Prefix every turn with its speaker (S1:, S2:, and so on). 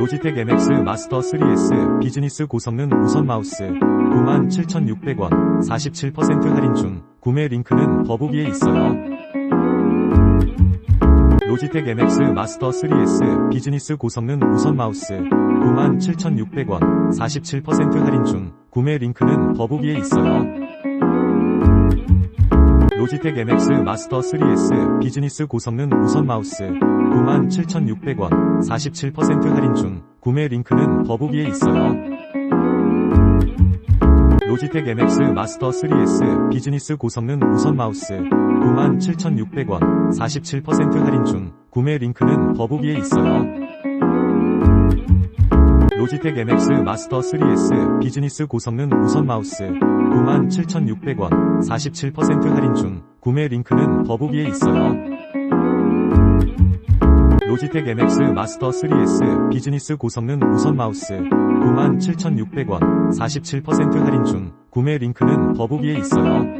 S1: 로지텍 MX 마스터 3S 비즈니스 고성능 무선 마우스 97,600원 47% 할인 중 구매 링크는 더보기에 있어요. 로지텍 MX 마스터 3S 비즈니스 고성능 무선 마우스 97,600원 47% 할인 중 구매 링크는 더보기에 있어요. 로지텍 MX 마스터 3S 비즈니스 고성능 무선 마우스 97,600원 47% 할인 중 구매 링크는 더보기에 있어요. 로지텍 MX 마스터 3S 비즈니스 고성능 무선 마우스 97,600원 47% 할인 중 구매 링크는 더보기에 있어요. 로지텍 MX 마스터 3S 비즈니스 고성능 무선 마우스 97,600원 47% 할인 중 구매 링크는 더보기에 있어요. 로지텍 MX 마스터 3S 비즈니스 고성능 무선 마우스 97,600원 47% 할인 중 구매 링크는 더보기에 있어요. 로지텍 MX 마스터 3S 비즈니스 고성능 무선 마우스 97,600원 47% 할인 중 구매 링크는 더보기에 있어요. 로지텍 MX 마스터 3S 비즈니스 고성능 무선 마우스 97,600원 47% 할인 중 구매 링크는 더보기에 있어요.